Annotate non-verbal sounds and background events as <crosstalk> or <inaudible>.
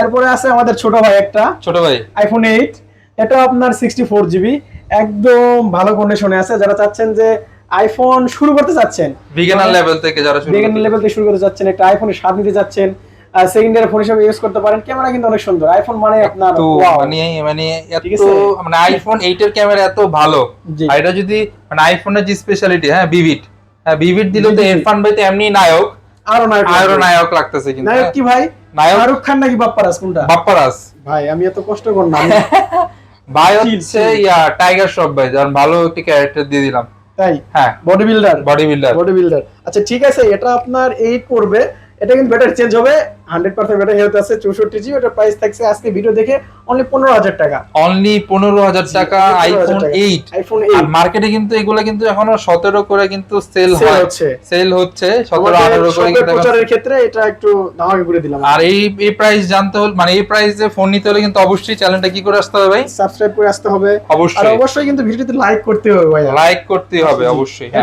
এরপরে আছে আমাদের ছোট ভাই একটা। ছোট ভাই। আইফোন এইট এটা আপনার সিক্সটি ফোর জিবি একদম ভালো কন্ডিশনে আছে। যারা চাচ্ছেন যে আইফোন শুরু করতে চাচ্ছেন বিগিনার লেভেল থেকে যারা শুরু বেগেন লেভেল থেকে শুরু করতে চাচ্ছেন একটা আইফোনের স্বাদ নিতে যাচ্ছেন সেকেন্ডারি ফোন হিসেবে ইউজ করতে পারেন। ক্যামেরা কিন্তু অনেক সুন্দর। আইফোন মানে আপনার মানে মানে এত মানে আইফোন 8 এর ক্যামেরা এত ভালো। আর এটা যদি মানে আইফোনের যে স্পেশালিটি হ্যাঁ ভিভিড হ্যাঁ ভিভিড দিলে তো। ইরফান ভাই তো এমনি নায়ক। আরও নায়ক আরও নায়ক লাগতেছে কিন্তু নায়ক কি ভাই? নায়ক? শাহরুখ খান নাকি বাপ্পারাজ? কোনটা? বাপ্পারাজ। ভাই আমি এত কষ্ট করলাম না <laughs> ভাই হচ্ছে ইয়া টাইগার শ্রফ ভাই যখন ভালো একটি ক্যারেক্টার দিয়ে দিলাম। তাই? হ্যাঁ। Body builder body builder body builder আচ্ছা ঠিক আছে এটা আপনার এইট পড়বে। এটা কিন্তু ব্যাটারি চেঞ্জ হবে হান্ড্রেড পার্সেন্ট ব্যাটারি হেলথ আছে চৌষট্টি জিবি এটা প্রাইস থাকছে আজকে ভিডিও দেখে অনলি পনেরো হাজার টাকা। অনলি পনেরো হাজার টাকা আইফোন। এইট আইফোন আর এইট মার্কেটে কিন্তু এগুলো কিন্তু এখনও সতেরো করে কিন্তু সেল হচ্ছে। সেল হচ্ছে সতেরো আঠারো করে প্রচারের ক্ষেত্রে এটা একটু দামাকে করে দিলাম। আর এই এই প্রাইস জানতে হলে মানে এই প্রাইসে ফোন নিতে হলে কিন্তু অবশ্যই চ্যানেলটা কি করে আসতে হবে ভাই? সাবস্ক্রাইব করে আসতে হবে। আর অবশ্যই অবশ্যই কিন্তু ভিডিওতে লাইক করতে হবে ভাই লাইক করতে হবে অবশ্যই হ্যাঁ।